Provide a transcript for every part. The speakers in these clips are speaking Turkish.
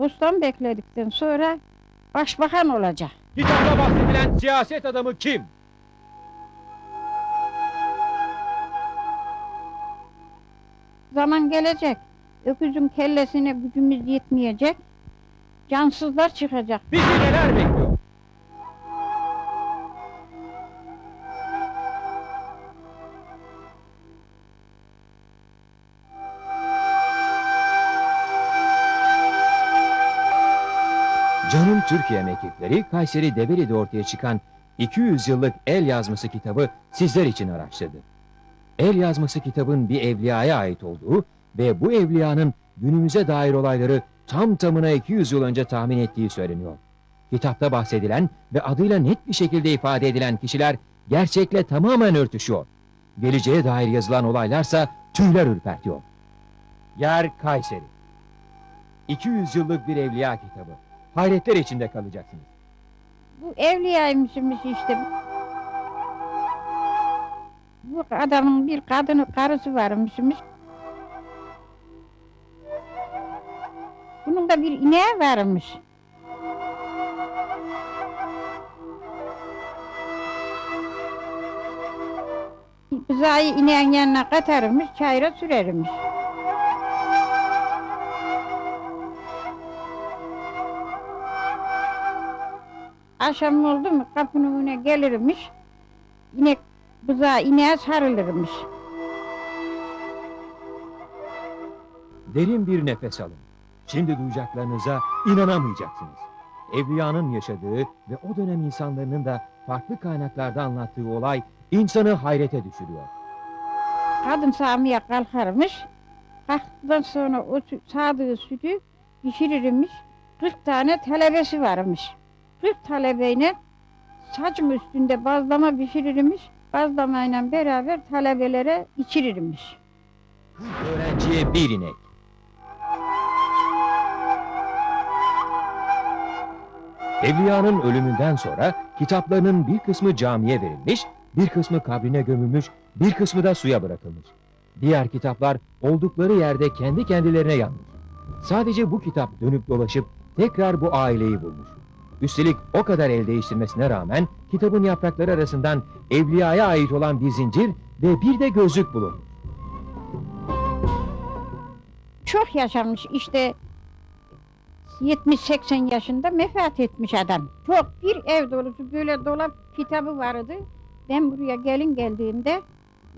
Bostan bekledikten sonra başbakan olacak. Kitapta bahsedilen siyaset adamı kim? Zaman gelecek. Öküzün kellesine gücümüz yetmeyecek. Cansızlar çıkacak. Bizi neler bekliyor? Canım Türkiye mekikleri Kayseri Develi'de ortaya çıkan 200 yıllık el yazması kitabı sizler için araştırdı. El yazması kitabın bir evliyaya ait olduğu ve bu evliyanın günümüze dair olayları tam tamına 200 yıl önce tahmin ettiği söyleniyor. Kitapta bahsedilen ve adıyla net bir şekilde ifade edilen kişiler gerçekle tamamen örtüşüyor. Geleceğe dair yazılan olaylarsa tüyler ürpertiyor. Yer Kayseri. 200 yıllık bir evliya kitabı. Hayretler içinde kalacaksınız. Bu evliyaymışmış işte. Bu adamın bir kadını karısı varmışmış. Bunun da bir ineği varmış. Bızayı ineğin yanına katarmış, çayıra sürermiş. Akşam oldu mu kapının önüne gelirmiş. İnek bızağı ineğe sarılırmış. Derin bir nefes alın. Şimdi duyacaklarınıza inanamayacaksınız. Evliyanın yaşadığı ve o dönem insanların da farklı kaynaklarda anlattığı olay insanı hayrete düşürüyor. Kadın sağmaya kalkarmış. Kalktıktan sonra o sağdığı sütü pişirirmiş. 40 tane talebesi varmış. 40 talebeyle saçım üstünde bazlama pişirirmiş. Bazlamayla beraber talebelere içirirmiş. Öğrenciye bir inek. Evliyanın ölümünden sonra kitaplarının bir kısmı camiye verilmiş, bir kısmı kabrine gömülmüş, bir kısmı da suya bırakılmış. Diğer kitaplar oldukları yerde kendi kendilerine yanmış. Sadece bu kitap dönüp dolaşıp tekrar bu aileyi bulmuş. Üstelik o kadar el değiştirmesine rağmen kitabın yaprakları arasından evliyaya ait olan bir zincir ve bir de gözlük bulunmuş. Çok yaşamış işte 70-80 yaşında vefat etmiş adam. Çok bir ev dolusu böyle dolap kitabı vardı. Ben buraya gelin geldiğimde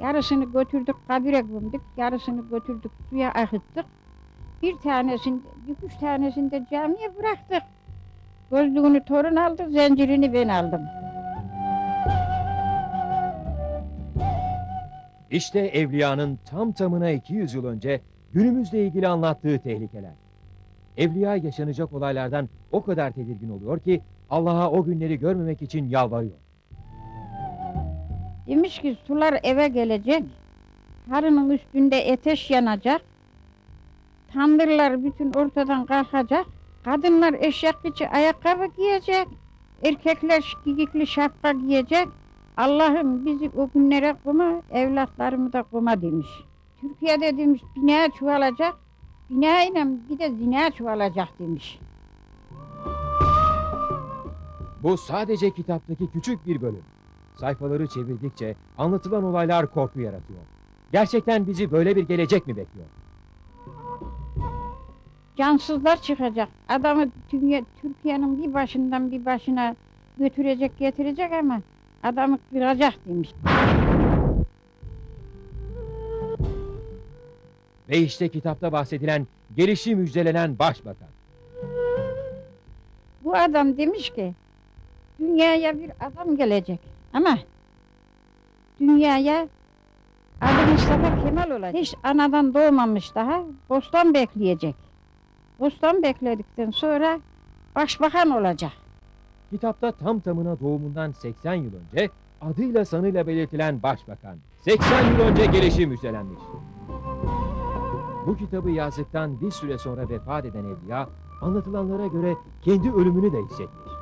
yarısını götürdük kabire gömdük, yarısını götürdük suya akıttık. Bir tanesini, bir üç tanesini de camiye bıraktık. Gözlüğünü torun aldı, zincirini ben aldım. İşte Evliya'nın tam tamına 200 yıl önce günümüzle ilgili anlattığı tehlikeler. Evliya yaşanacak olaylardan o kadar tedirgin oluyor ki Allah'a o günleri görmemek için yalvarıyor. Demiş ki sular eve gelecek, harının üstünde ateş yanacak, tandırlar bütün ortadan kalkacak, kadınlar biçi ayakkabı giyecek, erkekler giyikli şapka giyecek. Allah'ım bizi o günlere koma, evlatlarımı da koma demiş. Türkiye'de demiş bina çoğalacak, bina ile bir de zina çoğalacak demiş. Bu sadece kitaptaki küçük bir bölüm. Sayfaları çevirdikçe anlatılan olaylar korku yaratıyor. Gerçekten bizi böyle bir gelecek mi bekliyor? Cansızlar çıkacak. Adamı dünya, Türkiye'nin bir başından bir başına götürecek getirecek ama adamı kıracak demiş. Ve işte kitapta bahsedilen gelişi müjdelenen başbakan. Bu adam demiş ki dünyaya bir adam gelecek ama dünyaya adı Mustafa Kemal olacak. Hiç anadan doğmamış daha bostan bekleyecek. Bostan bekledikten sonra başbakan olacak. Kitapta tam tamına doğumundan 80 yıl önce adıyla sanıyla belirtilen başbakan. 80 yıl önce gelişi müjdelenmiş. Bu kitabı yazdıktan bir süre sonra vefat eden evliya anlatılanlara göre kendi ölümünü de hissetmiş.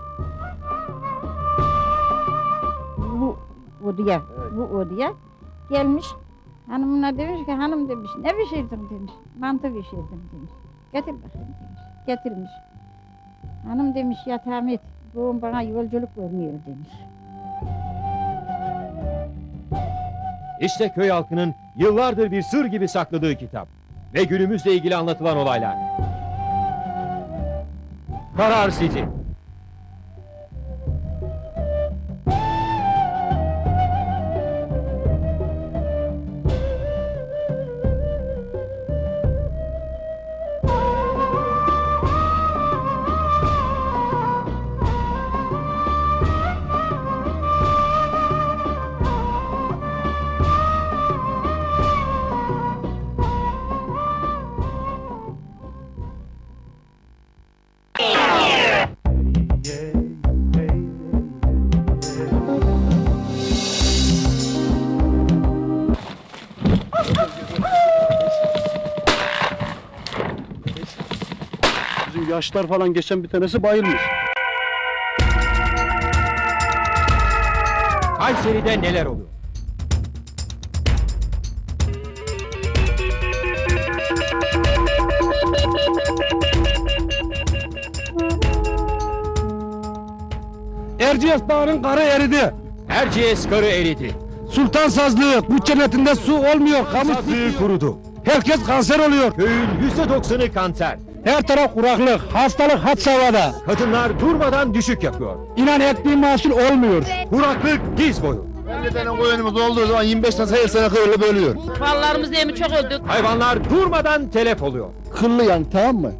bu odaya, bu odaya gelmiş. Hanımına demiş ki hanım demiş ne pişirdin demiş. Mantı pişirdim demiş. Getir bakayım demiş. Getirmiş. Hanım demiş yatağım et. Doğum bana yolculuk vermiyor demiş. İşte köy halkının yıllardır bir sır gibi sakladığı kitap ve günümüzle ilgili anlatılan olaylar. Karar sizin. Bizim yaşlar falan geçen bir tanesi bayılmış. Kayseri'de neler oluyor? Erciyes Dağı'nın karı eridi. Erciyes karı eridi. Sultan Sazlığı, bu cennetinde su olmuyor. Kamış Sazlığı kurudu. Herkes kanser oluyor. Köyün yüzde doksanı kanser. Her taraf kuraklık, hastalık had savada. Kadınlar durmadan düşük yapıyor. İnan ettiğin mahsul olmuyor. Kuraklık diz boyu. 50 tane koyunumuz olduğu zaman 25 tane her sene kıyırlı bölüyor. Mallarımız değil mi çok öldük. Hayvanlar durmadan telef oluyor. Kıllı yani tamam mı?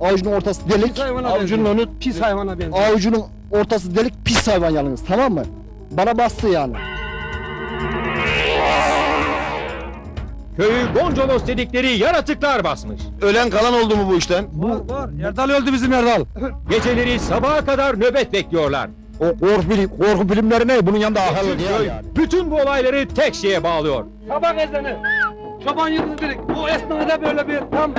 Avucunun ortası delik, avucunun önü pis hayvana benziyor. avucunun ortası delik pis hayvan yalnız tamam mı? Bana bastı yani. Köyü Goncolos dedikleri yaratıklar basmış. Ölen kalan oldu mu bu işten? Var var. Erdal öldü bizim Erdal. Geceleri sabaha kadar nöbet bekliyorlar. O korku, bilim, korku bilimleri ne? Bunun yanında akıllı Bütün değil köy yani. bütün bu olayları tek şeye bağlıyor. Sabah ezanı. Çoban yıldızı dedik. O esnada böyle bir tam...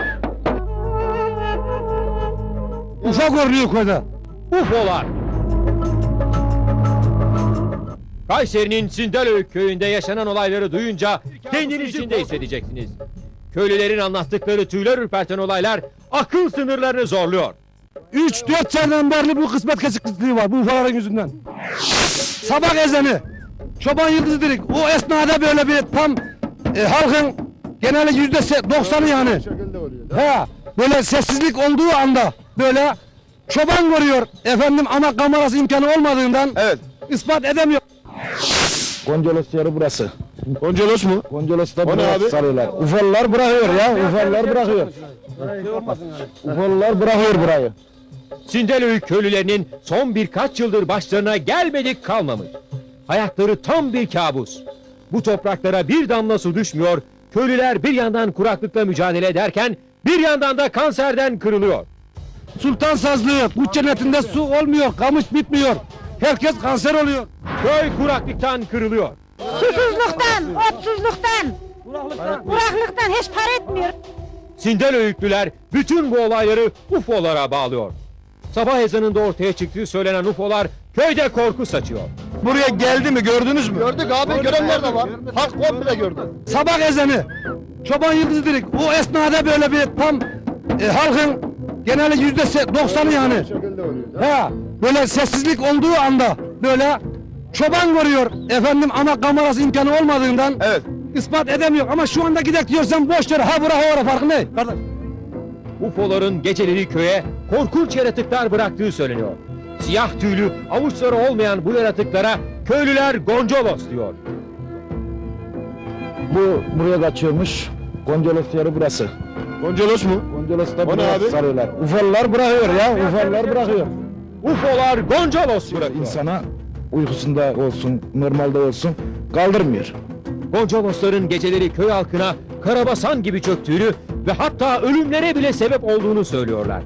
Ufak görünüyor köyde. UFO'lar. Kayseri'nin Sindelöy köyünde yaşanan olayları duyunca kendiniz içinde hissedeceksiniz. Köylülerin anlattıkları tüyler ürperten olaylar akıl sınırlarını zorluyor. 3-4 seneden beri bu kısmet kesikliği var bu ufaların yüzünden. Sabah ezanı. Çoban yıldızı dedik. O esnada böyle bir tam e, halkın genelde yüzde doksanı yani. He, böyle sessizlik olduğu anda böyle çoban görüyor efendim ama kamerası imkanı olmadığından Evet. ispat edemiyor. Goncolos yeri burası. Goncolos mu? Goncolos da buraya abi? sarıyorlar. Ufalılar bırakıyor ya, ufalılar bırakıyor. Ufalılar bırakıyor burayı. Sindelöy köylülerinin son birkaç yıldır başlarına gelmedik kalmamış. Hayatları tam bir kabus. Bu topraklara bir damla su düşmüyor. Köylüler bir yandan kuraklıkla mücadele ederken bir yandan da kanserden kırılıyor. Sultan sazlığı bu cennetinde su olmuyor, kamış bitmiyor. Herkes kanser oluyor. Köy kuraklıktan kırılıyor. Susuzluktan, otsuzluktan, kuraklıktan hiç para etmiyor. Sindelöğütlüler bütün bu olayları UFO'lara bağlıyor. Sabah ezanında ortaya çıktığı söylenen UFO'lar köyde korku saçıyor. Buraya geldi mi gördünüz mü? Gördük abi, görenler de var. Halk komple gördü. Sabah ezanı. Çoban yıldızı dedik. O esnada böyle bir tam e, halkın genelde yüzde doksanı yani. He, böyle sessizlik olduğu anda böyle çoban görüyor efendim ama kamerası imkanı olmadığından Evet. ispat edemiyor. Ama şu anda gidek diyorsan boş ver. Ha bura ha ora farkı ne? Kardeş. UFO'ların geceleri köye korkunç yaratıklar bıraktığı söyleniyor. Siyah tüylü, avuçları olmayan bu yaratıklara köylüler Goncolos diyor. Bu buraya kaçıyormuş. Goncolos yeri burası. Goncolos mu? Goncolos da buraya sarıyorlar. Ufalılar bırakıyor ya, ufalılar bırakıyor. UFO'lar Goncolos bırakıyor. İnsana uykusunda olsun, normalde olsun kaldırmıyor. Goncolosların geceleri köy halkına karabasan gibi çöktüğünü ve hatta ölümlere bile sebep olduğunu söylüyorlar.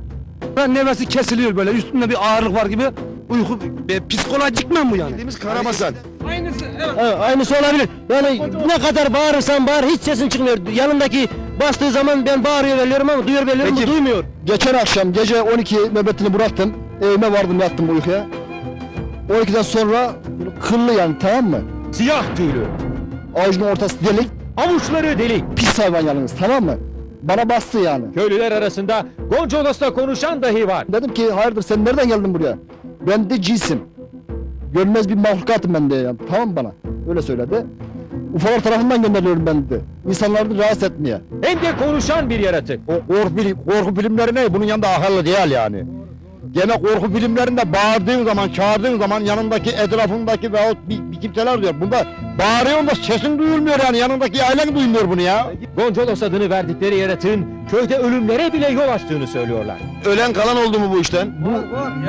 Ben nefesi kesiliyor böyle üstünde bir ağırlık var gibi. Uyku e, psikolojik mi bu yani? Bildiğimiz karabasan. Aynısı evet. Evet, aynısı olabilir. Yani ne kadar bağırırsan bağır hiç sesin çıkmıyor. Yanındaki bastığı zaman ben bağırıyor veriyorum ama duyuyor veriyorum Peki. bu duymuyor. Geçen akşam gece 12 nöbetini bıraktım. Evime vardım yattım uykuya. 12'den sonra kıllı yani tamam mı? Siyah tüylü, Avucunun ortası delik, avuçları delik, pis hayvan yalnız tamam mı? bana bastı yani. Köylüler arasında Gonçolos'la konuşan dahi var. Dedim ki hayırdır sen nereden geldin buraya? Ben de cinsim. Görmez bir mahlukatım ben de yani. Tamam mı bana? Öyle söyledi. Ufalar tarafından gönderiliyorum ben dedi. İnsanları rahatsız etmeye. Hem de konuşan bir yaratık. O korku, bilim, korku filmleri ne? Bunun yanında akıllı değil yani. Gene korku filmlerinde bağırdığın zaman, çağırdığın zaman yanındaki, etrafındaki veyahut bir, bir kimseler diyor. Bunda bağırıyorsun da sesin duyulmuyor yani. Yanındaki ailen duymuyor bunu ya. Gonçolos adını verdikleri yaratığın köyde ölümlere bile yol açtığını söylüyorlar. Ölen kalan oldu mu bu işten? Bu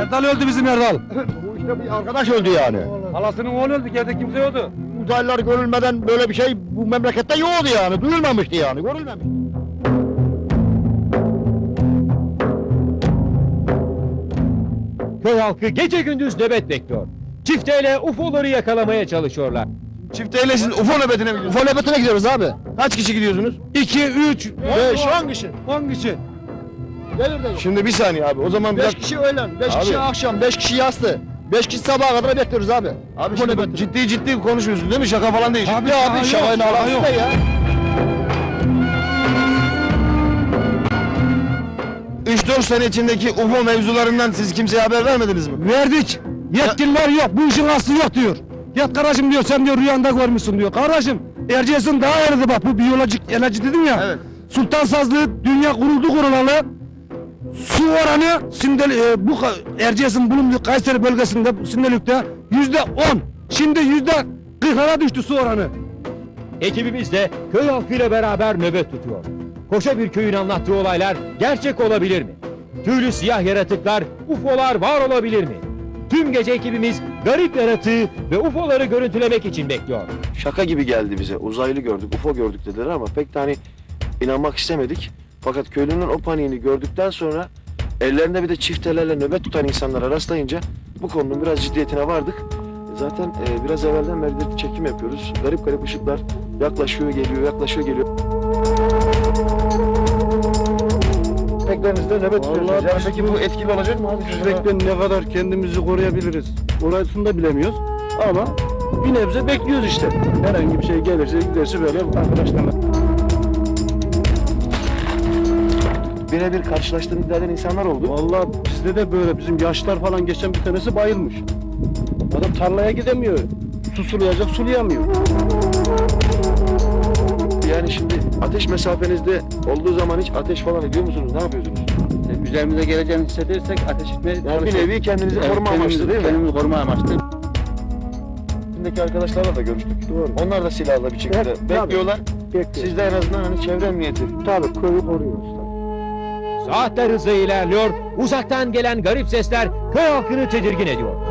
Erdal öldü bizim Erdal. Bu işte bir arkadaş öldü yani. Halasının oğlu öldü. Geride kimse yoktu. Uzaylılar görülmeden böyle bir şey bu memlekette yoktu yani. Duyulmamıştı yani. Görülmemişti. Köy halkı gece gündüz nöbet bekliyor. Çifteyle UFO'ları yakalamaya çalışıyorlar. Çifteyle siz UFO nöbetine mi Ufa nöbetine gidiyoruz abi. Kaç kişi gidiyorsunuz? 2, 3, Beş. On kişi. 10 kişi. Gelir de. Şimdi bir saniye abi. O zaman 5 biraz... kişi öğlen, 5 Abi. kişi akşam, 5 kişi yastı. 5 kişi sabaha kadar bekliyoruz abi. Abi şimdi nöbetine. ciddi ciddi konuşmuyorsun değil mi? Şaka falan değil. Abi, Ya şaka abi yok, şakayla şaka alakası yok. ne ya? 3-4 sene içindeki UFO mevzularından siz kimseye haber vermediniz mi? Verdik. Yetkililer yok. Bu işin aslı yok diyor. Yat kardeşim diyor sen diyor rüyanda görmüşsün diyor. Kardeşim Erciyes'in daha eridi bak bu biyolojik enerji dedim ya. Evet. Sultan Sazlı dünya kuruldu kurulalı. Su oranı Sindel, e, bu Erciyes'in bulunduğu Kayseri bölgesinde Sindelük'te yüzde on. Şimdi yüzde kırklara düştü su oranı. Ekibimiz de köy halkıyla beraber nöbet tutuyor. Koşa bir köyün anlattığı olaylar gerçek olabilir mi? Tüylü siyah yaratıklar, UFO'lar var olabilir mi? Tüm gece ekibimiz garip yaratığı ve UFO'ları görüntülemek için bekliyor. şaka gibi geldi bize. Uzaylı gördük, UFO gördük dediler ama pek de hani inanmak istemedik. Fakat köylünün o paniğini gördükten sonra ellerinde bir de çiftelerle nöbet tutan insanlara rastlayınca bu konunun biraz ciddiyetine vardık. Zaten e, biraz evvelden beri çekim yapıyoruz. Garip garip ışıklar yaklaşıyor geliyor, yaklaşıyor geliyor. Beklerinizde nöbet. Vallahi Yani peki bu etkili olacak mı abi? Ne kadar kendimizi koruyabiliriz. Orasını da bilemiyoruz. Ama bir nebze bekliyoruz işte. Herhangi bir şey gelirse giderse böyle arkadaşlarla. Birebir karşılaştığını iddia eden insanlar oldu. Vallahi bizde de böyle bizim yaşlar falan geçen bir tanesi bayılmış. Adam tarlaya gidemiyor. Su sulayacak sulayamıyor. Yani şimdi ateş mesafenizde olduğu zaman hiç ateş falan ediyor musunuz? Ne yapıyorsunuz? üzerimize geleceğini hissedersek ateş etmeye Yani bir çalışıyoruz. nevi kendinizi Evet, koruma amaçlı kendimizi- değil mi? Kendimizi koruma amaçlı. Şimdiki arkadaşlarla da görüştük. Doğru. Onlar da silahla bir şekilde Evet, tabii. bekliyorlar. Bekliyoruz. Siz de en azından hani çevre emniyeti. Tabii köyü koruyoruz. Saatler hızla ilerliyor, uzaktan gelen garip sesler köy halkını tedirgin ediyor.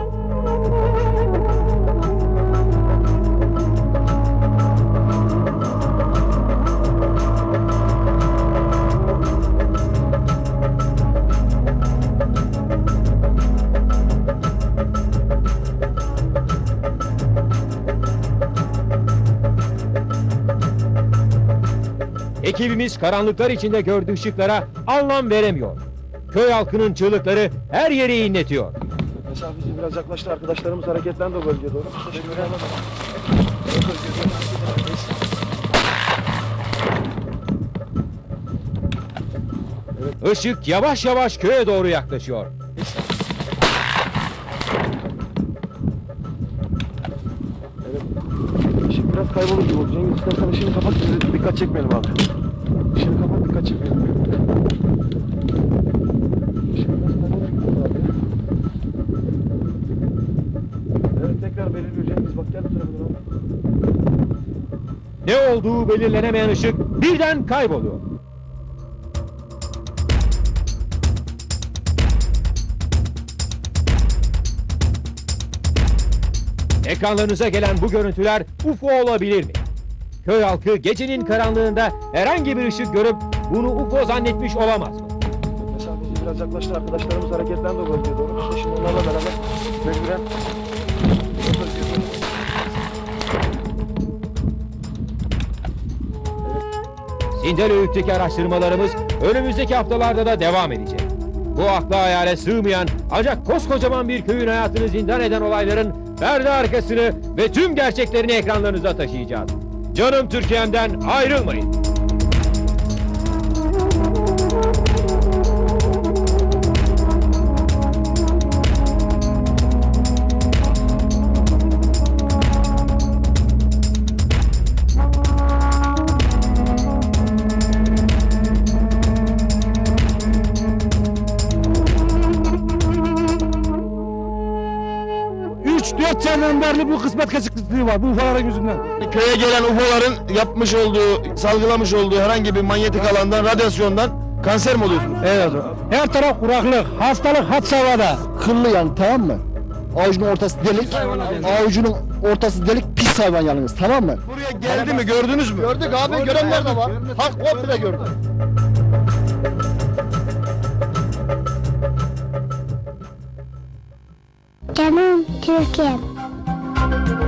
Ekibimiz karanlıklar içinde gördüğü ışıklara anlam veremiyor. Köy halkının çığlıkları her yeri inletiyor. Mesafesi biraz yaklaştı. Arkadaşlarımız hareketlendi o bölgeye doğru. Işık yavaş yavaş köye doğru yaklaşıyor. Biraz kaybolur gibi oldu. Cengiz istersen ışığını kapat. bize Dikkat çekmeyelim abi. Işığını kapat. Dikkat çekmeyelim. Abi. Evet tekrar belirliyor Cengiz. Bak gel bu tarafa doğru. Ne olduğu belirlenemeyen ışık birden kayboluyor. Ekranlarınıza gelen bu görüntüler UFO olabilir mi? Köy halkı gecenin karanlığında herhangi bir ışık görüp bunu UFO zannetmiş olamaz mı? Mesafesi biraz yaklaştı. Arkadaşlarımız hareketlendi o bölgeye doğru. İşte şimdi onlarla beraber mecburen Sindelöğüt'teki araştırmalarımız önümüzdeki haftalarda da devam edecek. Bu akla hayale sığmayan ancak koskocaman bir köyün hayatını zindan eden olayların perde arkasını ve tüm gerçeklerini ekranlarınıza taşıyacağız. Canım Türkiye'mden ayrılmayın. Seneden beri bu kısmet kesikliği var bu ufaların yüzünden. Köye gelen UFO'ların yapmış olduğu, salgılamış olduğu herhangi bir manyetik alandan, radyasyondan kanser mi oluyorsunuz? Evet. Her taraf kuraklık, hastalık had savada. Kıllı yani tamam mı? Avucunun ortası delik. Avucunun ortası delik pis hayvan yalnız tamam mı? Buraya geldi mi gördünüz mü? Gördük abi görenler de var. Halk komple gördü. Canım Türkiye'm. Thank you.